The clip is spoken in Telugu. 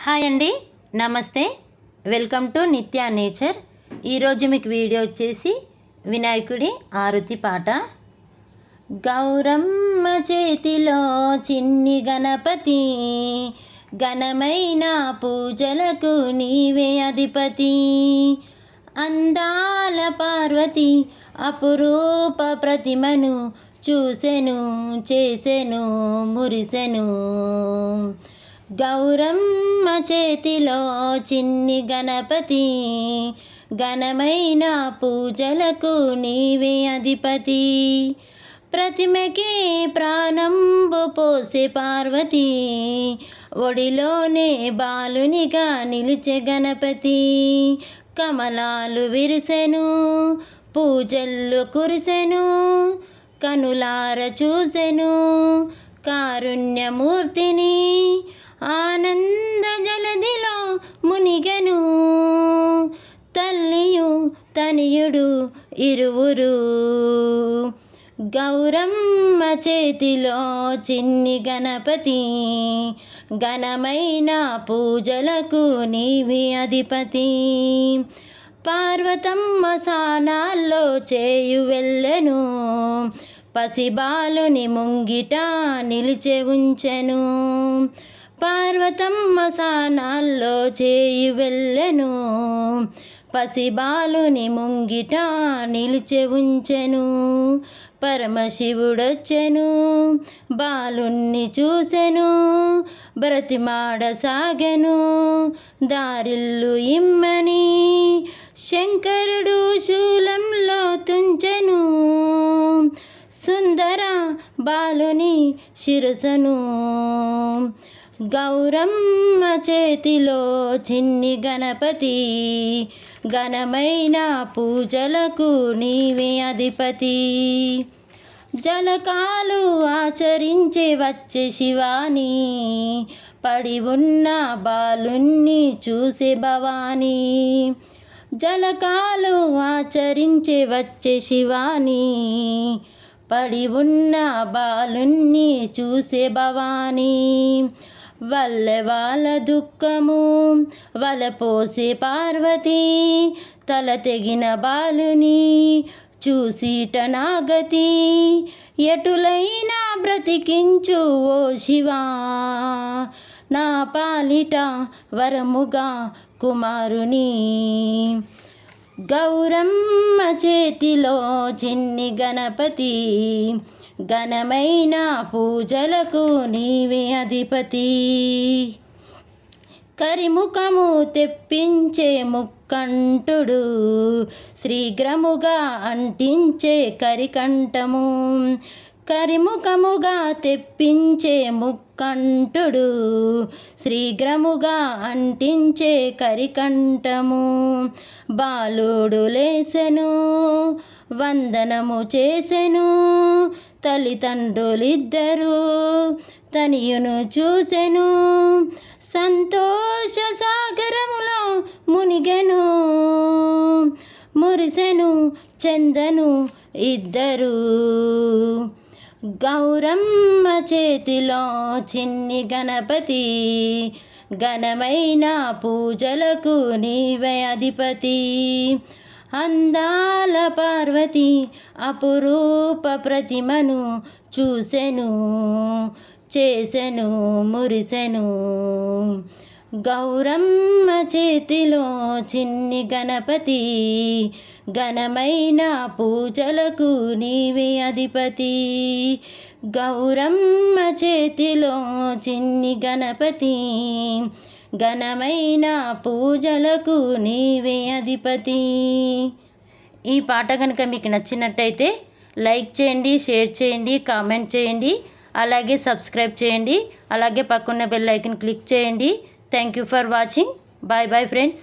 హాయ్ అండి నమస్తే. Welcome to Nitya nature. ఈరోజు మీకు వీడియో వచ్చేసి వినాయకుడి ఆరుతి పాట. గౌరమ్మ చేతిలో చిన్ని గణపతి ఘనమైన పూజలకు నీవే అధిపతి. అందాల పార్వతి అపురూప ప్రతిమను చూసెను చేసెను మురిసెను. గౌరమ్మ చేతిలో చిన్ని గణపతి ఘనమైన పూజలకు నీవే అధిపతి. ప్రతిమకి ప్రాణంబు పోసే పార్వతి ఒడిలోనే బాలునిగా నిలిచే గణపతి. కమలాలు విరిసెను పూజల్లు కురిసెను కనులార చూసెను కారుణ్యమూర్తిని ఆనంద జలదిలో మునిగెను. తల్లియు తనియుడు ఇరువురు. గౌరమ్మ చేతిలో చిన్ని గణపతి. ఘనమైన పూజలకు నీవి అధిపతి. పార్వతమ్మ సానాల్లో చేయు వెళ్ళను. పసిబాలుని ముంగిట నిలిచె ఉంచెను పార్వతమ్మ సానాల్లో చేయి వెళ్ళెను. పసిబాలుని ముంగిట నిలిచె ఉంచెను. పరమశివుడొచ్చెను. బాలుణ్ణి చూసెను. బ్రతిమాడసాగెను. దారిల్లు ఇమ్మని శంకరుడు శూలంలో తుంచెను. సుందర బాలుని శిరసను. గౌరమ్మ చేతిలో చిన్ని గణపతి ఘనమైన పూజలకు నీవే అధిపతి. జలకాలు ఆచరించి వచ్చే శివాని పడి ఉన్న బాలుణ్ణి చూసే భవానీ. జలకాలు ఆచరించి వచ్చే శివాని పడి ఉన్న బాలుణ్ణి చూసే భవానీ. వల్ల వాళ్ళ దుఃఖము వలపోసే పార్వతి తల తెగిన బాలుని చూసిట నాగతి ఎటులైనా బ్రతికించు ఓ శివా నా పాలిట వరముగా కుమారుని. గౌరమ్మ చేతిలో చిన్ని గణపతి ఘనమైన పూజలకు నీవే అధిపతి. కరిముఖము తెప్పించే ముక్కంఠుడు శ్రీగ్రముగా అంటించే కరికంఠము. కరిముఖముగా తెప్పించే ముక్కంటుడు శ్రీగ్రముగా అంటించే కరికంఠము. బాలుడు లేసెను వందనము చేసెను తల్లిదండ్రులిద్దరూ తనియును చూసెను. సంతోష సాగరములో మునిగెను. మురిసెను చందను ఇద్దరు. గౌరమ్మ చేతిలో చిన్ని గణపతి ఘనమైన పూజలకు నీవే అధిపతి. అందాల పార్వతి అపురూప ప్రతిమను చూసెను చేసెను మురిసెను. గౌరమ్మ చేతిలో చిన్ని గణపతి ఘనమైన పూజలకు నీవే అధిపతి. గౌరమ్మ చేతిలో చిన్ని గణపతి ఘనమైన పూజలకు నీవే అధిపతి. ఈ పాట కనుక మీకు నచ్చినట్టయితే లైక్ చేయండి షేర్ చేయండి కామెంట్ చేయండి అలాగే సబ్స్క్రైబ్ చేయండి అలాగే పక్కన్న బెల్ ఐకన్ క్లిక్ చేయండి. Thank you for watching bye bye friends